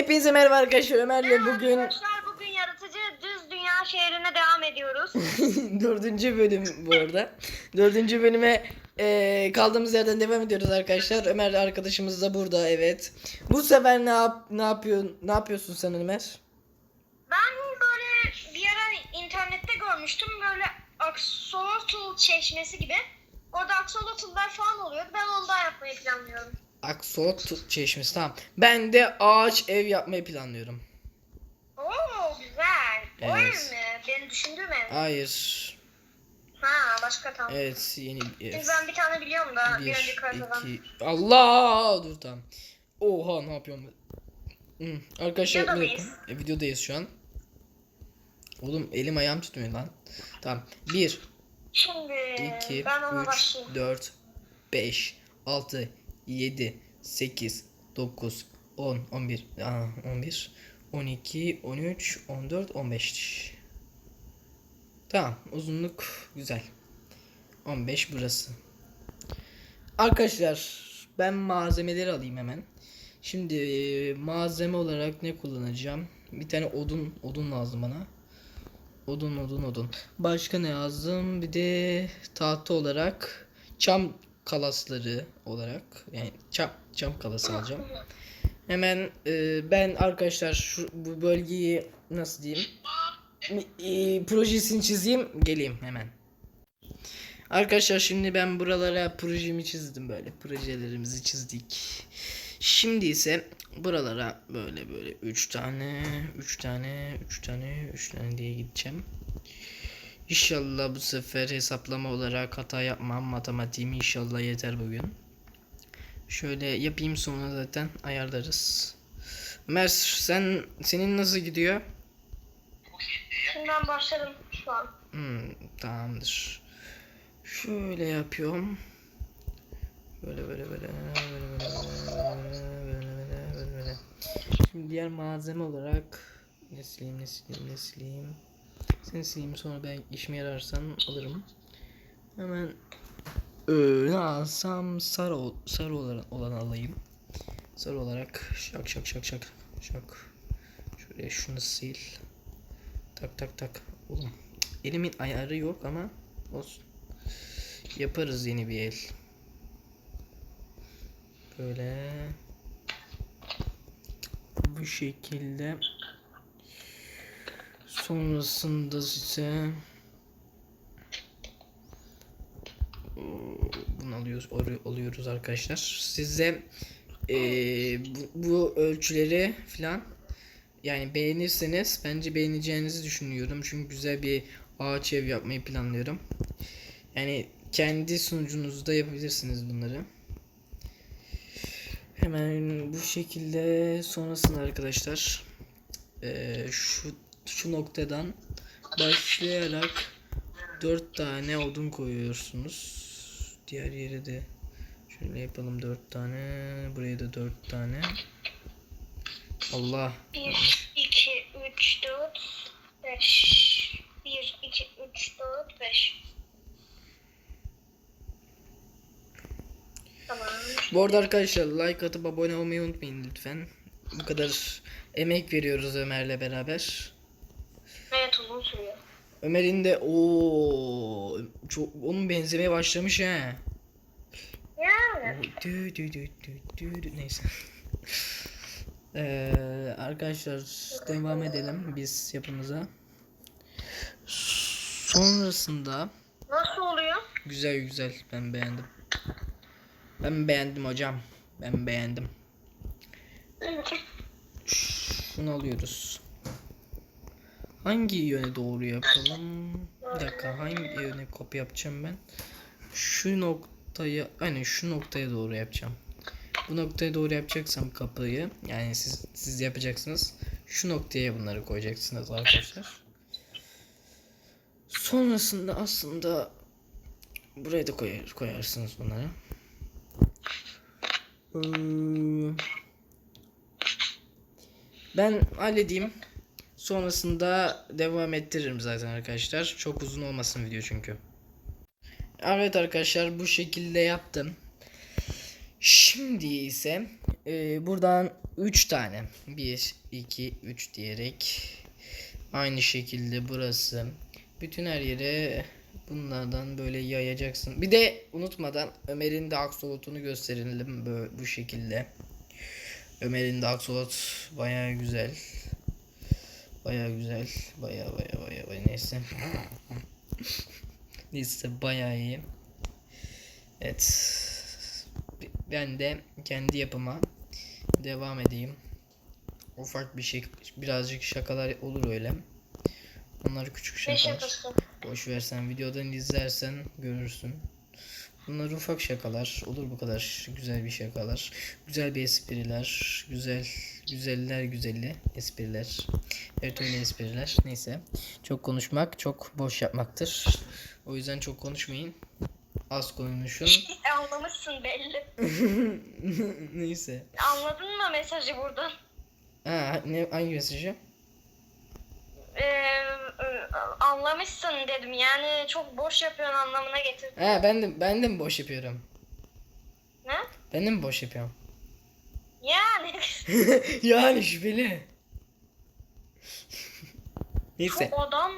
Hepinize merhaba arkadaşlar Ömer'le bugün Arkadaşlar bugün yaratıcı düz dünya şehrine devam ediyoruz. dördüncü bölüm bu arada. Dördüncü bölüme eee, kaldığımız yerden devam ediyoruz arkadaşlar. Ömer arkadaşımız da burada evet. Bu sefer ne yap ne yapıyor ne yapıyorsun sen Ömer? ben böyle bir ara internette görmüştüm böyle axolotl çeşmesi gibi. Orada axolotl'lar falan oluyordu. Ben ondan yapmayı planlıyorum. Aksolot çeşmesi tamam. Ben de ağaç ev yapmayı planlıyorum. Oo güzel. O ev Evet. mi? Beni düşündüğüm ev. Hayır. Ha başka tamam. Evet yeni bir ev. Çünkü ben bir tane biliyorum da bir, Bir, önceki haritadan. iki, Allah dur tamam. Oha ne yapıyorum ben? Hı, arkadaşlar Videodayız. E, videodayız şu an. Oğlum elim ayağım tutmuyor lan. Tamam. 1, Şimdi 2, ben ona 3, başlayayım. 4, 5, 6, 7, 8, 9, 10, 11, aa, 11, 12, 13, 14, 15. Tamam uzunluk güzel. 15 burası. Arkadaşlar ben malzemeleri alayım hemen. Şimdi e, malzeme olarak ne kullanacağım? Bir tane odun odun lazım bana. Odun odun odun. Başka ne lazım? Bir de tahta olarak çam kalasları olarak yani çam çam kalası alacağım. Hemen e, ben arkadaşlar şu bu bölgeyi nasıl diyeyim? E, projesini çizeyim, geleyim hemen. Arkadaşlar şimdi ben buralara projemi çizdim böyle. Projelerimizi çizdik. Şimdi ise buralara böyle böyle 3 tane, 3 tane, 3 tane, 3 tane diye gideceğim. İnşallah bu sefer hesaplama olarak hata yapmam. Matematiğim inşallah yeter bugün. Şöyle yapayım sonra zaten ayarlarız. Ömer sen senin nasıl gidiyor? Ben başladım şu an. Hmm, tamamdır. Şöyle yapıyorum. Böyle böyle böyle böyle böyle böyle böyle böyle böyle böyle. Şimdi diğer malzeme olarak ne sileyim ne sileyim ne sileyim. Seni sileyim sonra ben işime yararsan alırım. Hemen ne alsam sarı sarı olan, olan alayım. Sarı olarak şak şak şak şak şak. Şöyle şunu sil. Tak tak tak. Oğlum elimin ayarı yok ama olsun. Yaparız yeni bir el. Böyle bu şekilde sonrasında ise bunu alıyoruz alıyor- alıyoruz arkadaşlar. Size eee, bu, bu ölçüleri falan yani beğenirseniz bence beğeneceğinizi düşünüyorum. Çünkü güzel bir ağaç ev yapmayı planlıyorum. Yani kendi sunucunuzda yapabilirsiniz bunları. Hemen bu şekilde sonrasında arkadaşlar eee, şu şu noktadan başlayarak dört tane odun koyuyorsunuz. Diğer yere de şöyle yapalım dört tane. Buraya da dört tane. Allah 1, 2, 3, 4, 5. 1, 2, 3, 4, 5. Tamam. Bu arada arkadaşlar like atıp abone olmayı unutmayın lütfen. Bu kadar emek veriyoruz Ömer'le beraber. Sürüyor. Ömer'in de o çok onun benzemeye başlamış ha. Yani. Dü dü dü dü dü. Neyse. Ee, arkadaşlar devam edelim biz yapımıza. Sonrasında Nasıl oluyor? güzel güzel ben beğendim. Ben beğendim hocam. Ben beğendim. Şunu alıyoruz. Hangi yöne doğru yapalım? Bir dakika hangi yöne kopya yapacağım ben? Şu noktaya aynen şu noktaya doğru yapacağım. Bu noktaya doğru yapacaksam kapıyı yani siz siz yapacaksınız. Şu noktaya bunları koyacaksınız arkadaşlar. Sonrasında aslında buraya da koyar, koyarsınız bunları. Ee, ben halledeyim. Sonrasında devam ettiririm zaten arkadaşlar. Çok uzun olmasın video çünkü. Evet arkadaşlar bu şekilde yaptım. Şimdi ise e, buradan 3 tane. 1, 2, 3 diyerek aynı şekilde burası. Bütün her yere bunlardan böyle yayacaksın. Bir de unutmadan Ömer'in de aksolotunu gösterelim böyle bu şekilde. Ömer'in de aksolot bayağı güzel. Bayağı güzel. Bayağı bayağı bayağı, bayağı neyse. neyse bayağı iyi. Evet. Ben de kendi yapıma devam edeyim. Ufak bir şey birazcık şakalar olur öyle. Onlar küçük şakalar. Boş versen videodan izlersen görürsün. Bunlar ufak şakalar. Olur bu kadar güzel bir şakalar. Güzel bir espriler. Güzel güzeller güzelli espriler. Her türlü espriler. Neyse. Çok konuşmak çok boş yapmaktır. O yüzden çok konuşmayın. Az konuşun. E, anlamışsın belli. Neyse. Anladın mı mesajı buradan? Ha, ne hangi mesajı? Ee, e, anlamışsın dedim. Yani çok boş yapıyorsun anlamına getir. Ha ben de ben de mi boş yapıyorum? Ne? Ben de mi boş yapıyorum? Yani yani şüpheli. Neyse. şu adam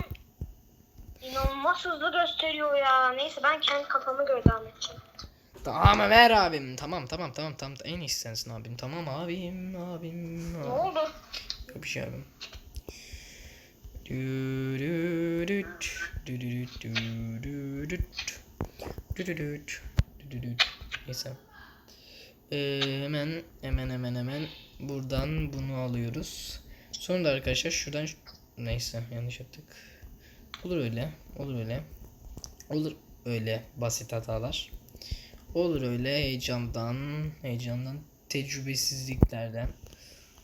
inanılmaz hızlı gösteriyor ya. Neyse ben kendi kafamı göre edeceğim. Tamam Ömer abim. Tamam tamam tamam tamam. En iyisi sensin abim. Tamam abim abim. Ne abim. oldu? Yok bir şey abim. Neyse. Ee, hemen hemen hemen hemen buradan bunu alıyoruz. Sonra da arkadaşlar şuradan neyse yanlış yaptık. Olur öyle. Olur öyle. Olur öyle basit hatalar. Olur öyle heyecandan, heyecandan, tecrübesizliklerden.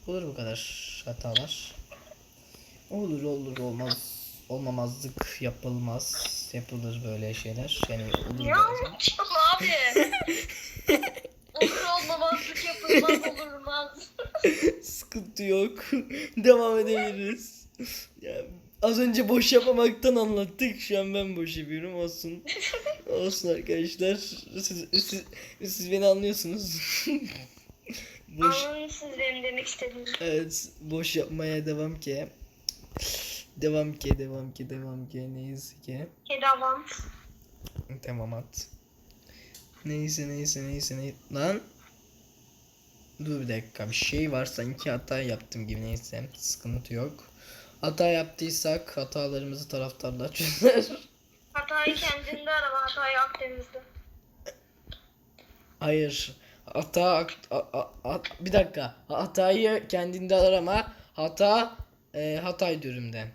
Olur bu kadar hatalar. Olur olur olmaz. Olmamazlık yapılmaz. Yapılır böyle şeyler. Yani olur bazen. anlatıyorsun abi? Olur olmamazlık yapılmaz olurmaz. Sıkıntı yok. Devam edebiliriz. Ya, az önce boş yapmamaktan anlattık. Şu an ben boş yapıyorum. Olsun. Olsun arkadaşlar. Siz, siz, siz beni anlıyorsunuz. boş, Anlamışsınız benim demek istediğimi. evet, boş yapmaya devam ki. Devam ki, devam ki, devam ki. Neyse ki. Kedi avam. Tamam at. Neyse neyse neyse neyse. Lan. Dur bir dakika bir şey var sanki hata yaptım gibi neyse sıkıntı yok. Hata yaptıysak hatalarımızı taraftarlar çözer. Hatayı kendinde arama, hatayı Akdeniz'de. Hayır. Hata a- a- a- bir dakika. Hatayı kendinde arama. Hata e, Hatay dürümde.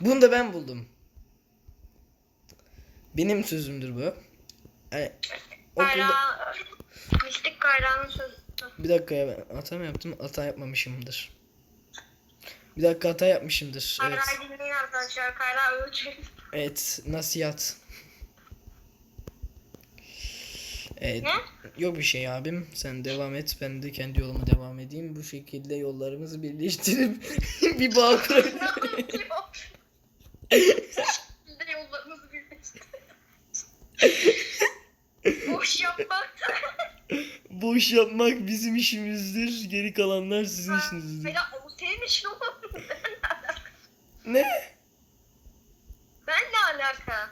Bunu da ben buldum. Benim sözümdür bu. Yani, okulda... Kayra, mistik kayrağının sözü. Bir dakika ya ben hata mı yaptım? Hata yapmamışımdır. Bir dakika hata yapmışımdır. Evet. Kayra'yı dinleyin arkadaşlar. Kayra ölçü. Evet. Nasihat. Evet. Ne? Yok bir şey abim. Sen devam et. Ben de kendi yoluma devam edeyim. Bu şekilde yollarımızı birleştirip bir bağ de yollarımızı birleştirdik. Boş yapmak. Boş yapmak bizim işimizdir. Geri kalanlar sizin işinizdir. Hayır, o senin işin olur. Ne? Ben ne alaka?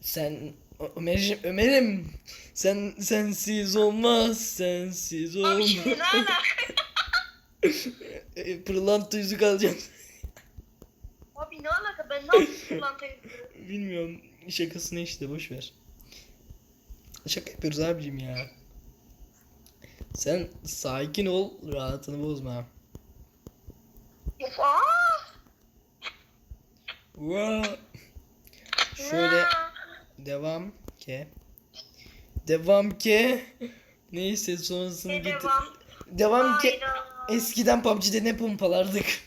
Sen Ö- Ömer'cim Ömer'im sen sensiz olmaz sensiz Abi olmaz. şimdi ne alaka? E, Pırlanta yüzük alacaksın. Abi ne alaka? Ben ne yapayım lan teyze? Bilmiyorum şakasını işte boş ver. Şaka yapıyoruz abicim ya. Sen sakin ol rahatını bozma. Of aa! Wow. Devam ki. Devam ki. Neyse sonrasını getir. devam? Devam ki. Eskiden PUBG'de ne pompalardık.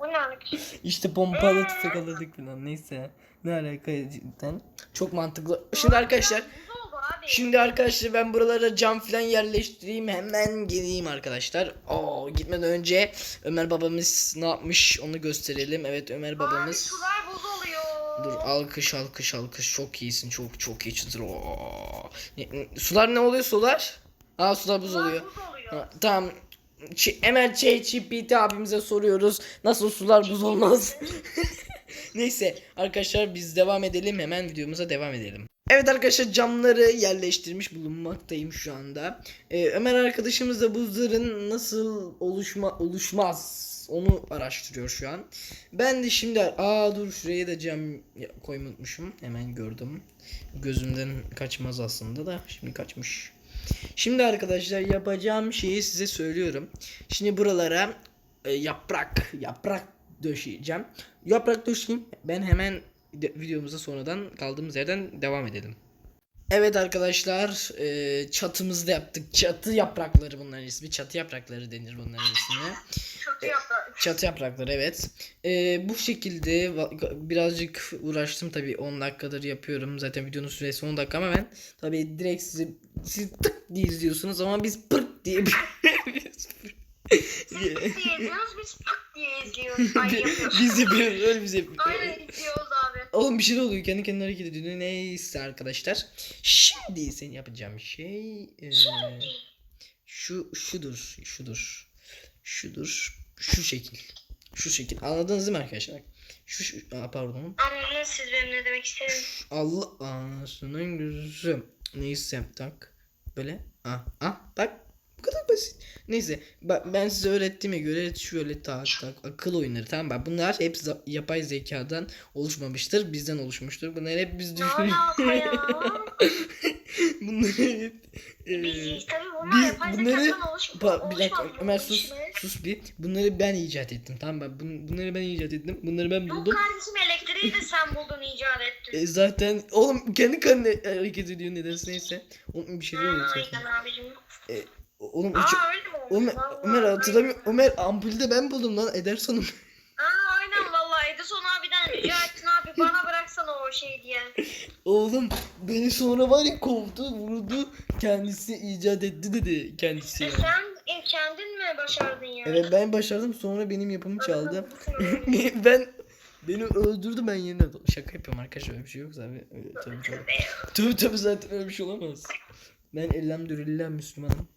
Bu ne alaka? İşte pompalı tüfek alırdık falan neyse. Ne alaka cidden. Çok mantıklı. Şimdi arkadaşlar abi. Şimdi arkadaşlar ben buralara cam falan yerleştireyim hemen geleyim arkadaşlar. Oo gitmeden önce Ömer babamız ne yapmış onu gösterelim. Evet Ömer Abi babamız. oluyor. Dur alkış alkış alkış çok iyisin çok çok iyi çıtır. Oo. Sular ne oluyor sular? Aa sular buz Sular oluyor. buz oluyor. Ha, tamam. Ç- hemen ChatGPT abimize soruyoruz. Nasıl sular buz olmaz? Neyse arkadaşlar biz devam edelim. Hemen videomuza devam edelim. Evet arkadaşlar camları yerleştirmiş bulunmaktayım şu anda. Ee, Ömer arkadaşımız da buzların nasıl oluşma oluşmaz onu araştırıyor şu an. Ben de şimdi aa dur şuraya da cam koymayı unutmuşum. Hemen gördüm. Gözümden kaçmaz aslında da şimdi kaçmış. Şimdi arkadaşlar yapacağım şeyi size söylüyorum. Şimdi buralara e, yaprak yaprak döşeyeceğim. Yaprak döşeyeyim. Ben hemen de- videomuza sonradan kaldığımız yerden devam edelim. Evet arkadaşlar e, çatımızı da yaptık. Çatı yaprakları bunların ismi. Çatı yaprakları denir bunların ismine. Çok iyi yaptı. Çatı yaprakları evet. Ee, bu şekilde birazcık uğraştım tabii 10 dakikadır yapıyorum. Zaten videonun süresi 10 dakika ama ben tabii direkt sizi siz tık diye izliyorsunuz ama biz pırt diye Siz pıt diye izliyoruz biz pıt diye izliyoruz. Ay yapıyoruz. biz yapıyoruz öyle biz yapıyoruz. Aynen izliyoruz abi. Oğlum bir şey oluyor kendi kendine hareket ediyor. Neyse arkadaşlar. Şimdi senin yapacağım şey e, Şimdi. şu şudur şudur şudur şu şekil şu şekil anladınız değil mi arkadaşlar? Şu, şu aa, pardon Anladınız siz benim ne demek istediğimi. Allah anasının gözü. Neyse tak. Böyle. Ah ah bak. Kadar basit. Neyse ben size öğrettiğime göre şöyle tak tak akıl oyunları tamam bak bunlar hep yapay zekadan oluşmamıştır bizden oluşmuştur bunlar hep biz düşünüyoruz alaka ya? bunlar hep e, Biz biz bunlar yapay bunları- zekadan oluşmuş. ba- bir dakika Ömer sus sus bir bunları ben icat ettim tamam bak bun- bunları ben icat ettim bunları ben Yok buldum kardeşim elektriği de sen buldun icat ettin. E, zaten oğlum kendi kendine hareket ediyor nedense neyse. Oğlum bir şey zaten. aynen abicim. Oğlum hiç... Aa öyle mi oldu? Ömer, Vallahi Ömer öyle. Ömer ampulü de ben buldum lan Ederson'um. Aa aynen vallahi Edison abiden rica ettin abi bana bıraksana o şey diye. Oğlum beni sonra var ya kovdu vurdu. Kendisi icat etti dedi kendisi. E yani. sen e, kendin mi başardın ya? Evet ben başardım sonra benim yapımı çaldı. ben beni öldürdü ben yerine şaka yapıyorum arkadaşlar öyle bir şey yok zaten. Öyle, tabii tabii. Tabii tabii zaten öyle bir şey olamaz. Ben elhamdülillah Müslümanım.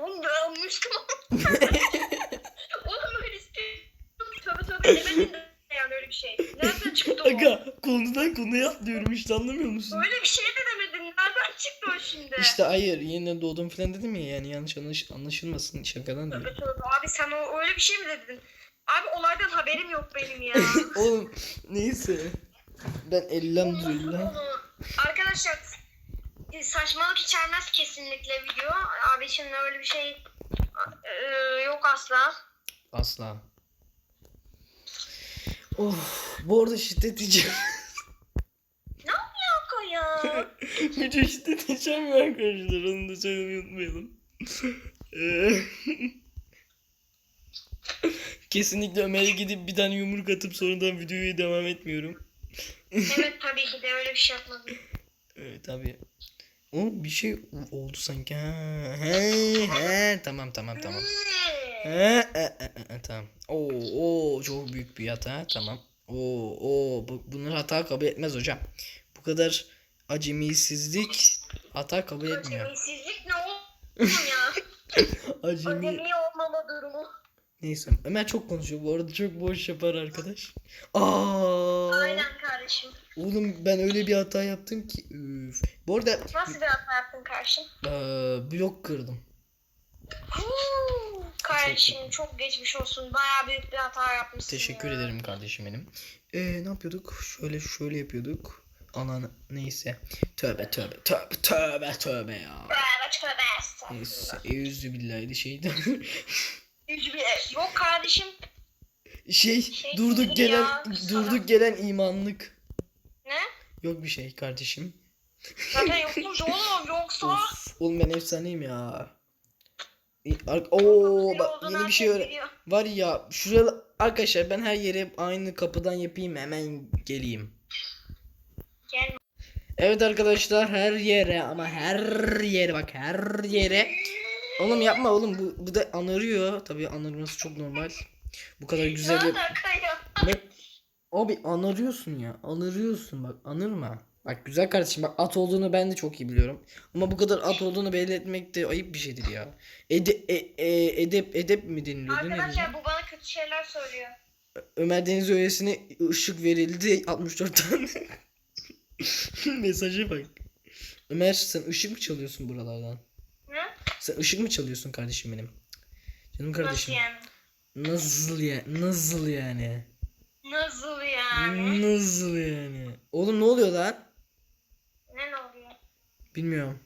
Oğlum ben Müslüman. Oğlum öyle istiyorum. Tövbe tövbe demedin de yani öyle bir şey. Nereden çıktı o? Aga konudan konuya atlıyorum işte anlamıyor musun? Öyle bir şey de demedin. Nereden çıktı o şimdi? İşte hayır yeniden doğdum falan dedim ya yani yanlış anlaş anlaşılmasın şakadan diyor. Tövbe tövbe. Abi sen o öyle bir şey mi dedin? Abi olaydan haberim yok benim ya. Oğlum neyse. Ben elhamdülillah. Onu- Arkadaşlar saçmalık içermez kesinlikle video. Abi şimdi öyle bir şey e, yok asla. Asla. Of bu arada şiddet yiyeceğim. Kaka ya. Video şiddet yiyeceğim ya arkadaşlar onu da söylemeyi unutmayalım. Eee, Kesinlikle Ömer'e gidip bir tane yumruk atıp sonradan videoya devam etmiyorum. evet tabii ki de öyle bir şey yapmadım. Evet tabii. O bir şey oldu sanki. Ha, he, he, tamam tamam tamam. He, e, e, e, e, tamam. Oo, oo çok büyük bir hata. Tamam. Oo, oo bu, bunlar hata kabul etmez hocam. Bu kadar acemisizlik hata kabul etmiyor. Acemsizlik ne oğlum ya? Acemi. Acemi olmama durumu. Neyse Ömer çok konuşuyor. Bu arada çok boş yapar arkadaş. Aa. Aynen kardeşim. Oğlum ben öyle bir hata yaptım ki. Üf. Bu arada Nasıl bir hata yaptın kardeşim? eee, blok kırdım. Huu, kardeşim çok geçmiş olsun. Bayağı büyük bir hata yapmışsın Teşekkür ya. ederim kardeşim benim. Ee, ne yapıyorduk? Şöyle şöyle yapıyorduk. Anan neyse. Tövbe tövbe tövbe tövbe tövbe ya. Tövbe tövbe. Neyse. Eûzü billahi şeyden. Yok kardeşim. Şey Şey durduk gelen ya, durduk gelen imanlık. Ne? Yok bir şey kardeşim. Zaten yokmuş oğlum yoksa. Of, oğlum ben efsaneyim ya. Oo bak yeni bir şey biliyor. Var ya şuraya arkadaşlar ben her yere aynı kapıdan yapayım hemen geleyim. Gel. Evet arkadaşlar her yere ama her yere bak her yere. Oğlum yapma oğlum bu, bu da anırıyor. Tabii anırması çok normal. Bu kadar güzel yap. Ne? Abi anırıyorsun ya. Anırıyorsun bak anırma. Bak güzel kardeşim bak at olduğunu ben de çok iyi biliyorum. Ama bu kadar at olduğunu belli etmek de ayıp bir şeydir ya. Ede, e, e, edep edep mi deniliyordu ne Arkadaşlar bu bana kötü şeyler söylüyor. Ömer Deniz öylesine ışık verildi 64 tane. Mesaja bak. Ömer sen ışık mı çalıyorsun buralardan? Ne? Sen ışık mı çalıyorsun kardeşim benim? Canım Nasıl kardeşim. yani? Nasıl ya? Nasıl yani? Nasıl yani? Nasıl yani? Oğlum ne oluyor lan? Ne oluyor? Bilmiyorum.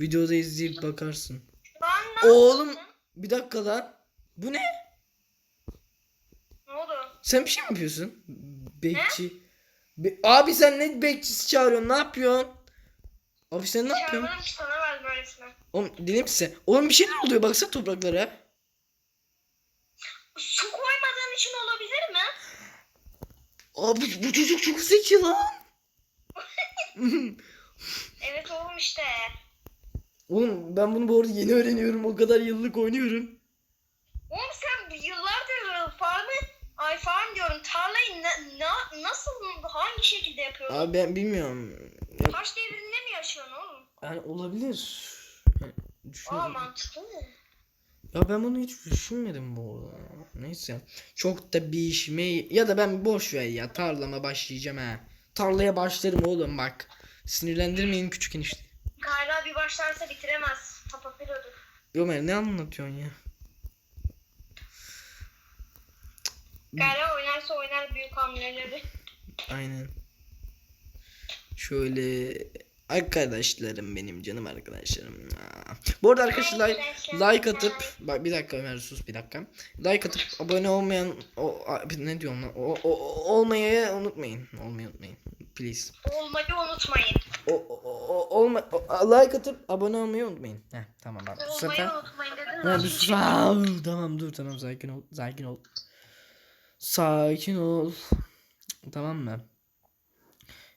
Videoda izleyip bakarsın. Lan Oğlum bir dakika lan. Bu ne? Ne oldu? Sen bir şey mi yapıyorsun? Bekçi. Be- Abi sen ne bekçisi çağırıyorsun? Ne yapıyorsun? Abi sen ne yapıyorsun? Çağırmadım Oğlum deli misin? Oğlum bir şeyler oluyor baksana topraklara. Su koymadığın için olabilir mi? Abi bu çocuk çok zeki lan. Evet oğlum işte. Oğlum ben bunu bu arada yeni öğreniyorum. O kadar yıllık oynuyorum. Oğlum sen yıllardır farmı ay farm diyorum tarlayı na- na- nasıl hangi şekilde yapıyorsun? Abi ben bilmiyorum. Ya, Taş devrinde mi yaşıyorsun oğlum? yani olabilir. Aa düşünüyorum. mantıklı mı? Ya ben bunu hiç düşünmedim bu arada. Neyse. Çok da bir işime ya da ben boş ver ya tarlama başlayacağım ha. Tarlaya başlarım oğlum bak. Sinirlendirmeyin küçük enişte. Kayra bir başlarsa bitiremez. Papapilodur. Ömer ne anlatıyorsun ya? Kayra oynarsa oynar büyük hamleleri. Aynen. Şöyle arkadaşlarım benim canım arkadaşlarım. Aa. Bu arada arkadaşlar like, like atıp bak bir dakika Ömer sus bir dakika. Like atıp abone olmayan o ne diyorum lan? O, o, olmayı unutmayın. Olmayı unutmayın. Please. Olmayı unutmayın. O, o, o- olma, o- like atıp abone olmayı unutmayın. Heh, tamam bak. Olmayı sefer unutmayın dedin. Ha, bir tamam dur tamam sakin ol. Sakin ol. Sakin ol. Tamam mı?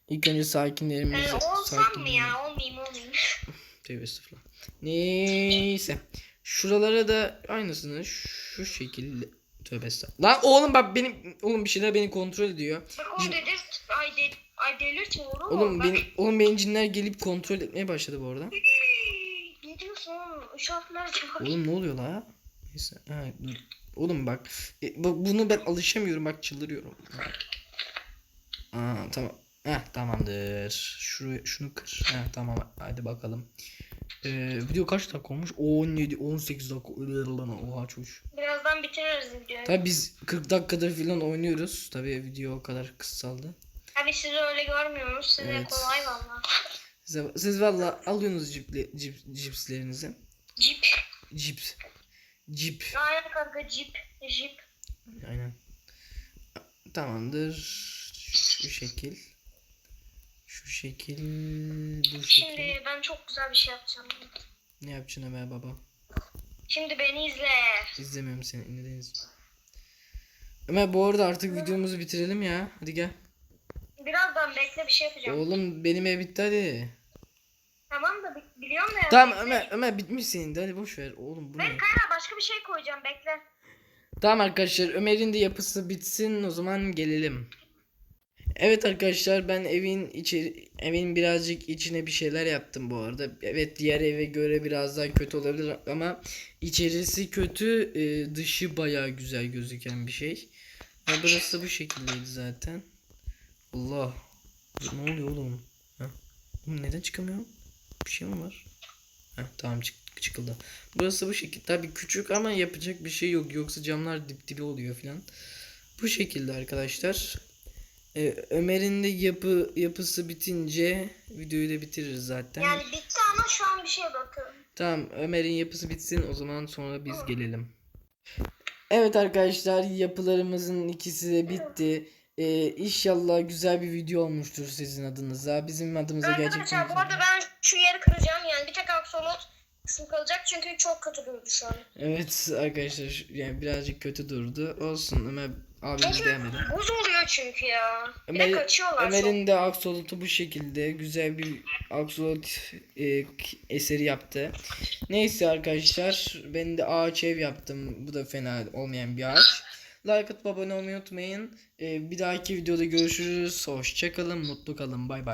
İlk önce sakinlerimizi Ee, olsam mı ya? Olmayayım olmayayım. Tövbe estağfurullah. Neyse. Şuralara da aynısını şu şekilde Tövbe estağfurullah. Lan oğlum bak benim oğlum bir şeyler beni kontrol ediyor. Bak o delirt. Ay, de, ay delirtme oğlum. Oğlum benim oğlum benim cinler gelip kontrol etmeye başladı bu arada. Ne diyorsun oğlum? Şartlar çok. Oğlum ne oluyor la? Neyse. Ha, dur. Oğlum bak. e, bu- bunu ben alışamıyorum bak çıldırıyorum. Aa tamam. Heh tamamdır. Şunu, şunu kır. Heh tamam hadi bakalım. Ee, video kaç dakika olmuş? 17 18 dakika. Oha çocuğum. Birazdan bitiririz videoyu. Tabi biz 40 dakikadır falan oynuyoruz. Tabi video o kadar kısaldı. Abi sizi öyle görmüyoruz. Size Evet. kolay valla. Siz, siz valla alıyorsunuz ciple, cip, cipslerinizi. Jeep. Cips. Cip. Aynen kanka jeep. Jeep. Aynen. Tamamdır. Şu şekil. Şu şekil. Bu şekil. Şimdi ben çok güzel bir şey yapacağım. Ne yapacaksın Ömer baba? Şimdi beni izle. İzlemiyorum seni. Neden izliyorsun? Ömer bu arada artık videomuzu bitirelim ya. Hadi gel. Birazdan bekle bir şey yapacağım. Oğlum benim ev bitti hadi. Tamam da bi- biliyorum da ya. Tamam bekle. Ömer Ömer bitmiş senin de hadi boş ver. Oğlum bu ne? Ben Kayra başka bir şey koyacağım bekle. Tamam arkadaşlar Ömer'in de yapısı bitsin o zaman gelelim. Evet arkadaşlar ben evin içeri evin birazcık içine bir şeyler yaptım bu arada. Evet diğer eve göre biraz daha kötü olabilir ama içerisi kötü, e, dışı bayağı güzel gözüken bir şey. Ha, burası bu şekildeydi zaten. Allah. Ne oluyor oğlum? Ha? Neden çıkamıyorum? Bir şey mi var? Heh, tamam çık çıkıldı. Burası bu şekilde. Tabii küçük ama yapacak bir şey yok. Yoksa camlar dip dibi oluyor filan. Bu şekilde arkadaşlar. Ee, Ömer'in de yapı yapısı bitince videoyu da bitiririz zaten. Yani bitti ama şu an bir şeye bakıyorum. Tamam Ömer'in yapısı bitsin o zaman sonra biz gelelim. Evet arkadaşlar yapılarımızın ikisi de bitti. Ee, inşallah güzel bir video olmuştur sizin adınıza. Bizim adımıza gerçekten Arkadaşlar bu arada ben şu yeri kıracağım yani bir tek aksolot kısmı kalacak çünkü çok kötü durdu şu an. Evet arkadaşlar yani birazcık kötü durdu. Olsun Ömer abimiz Çünkü beğenmedi. buz oluyor çünkü ya. Bir de Ömer- kaçıyorlar. Ömer'in de aksolotu bu şekilde güzel bir aksolot e, eseri yaptı. Neyse arkadaşlar ben de ağaç ev yaptım. Bu da fena olmayan bir ağaç. Like atıp abone olmayı unutmayın. Ee, bir dahaki videoda görüşürüz. Hoşçakalın. Mutlu kalın. Bay bay.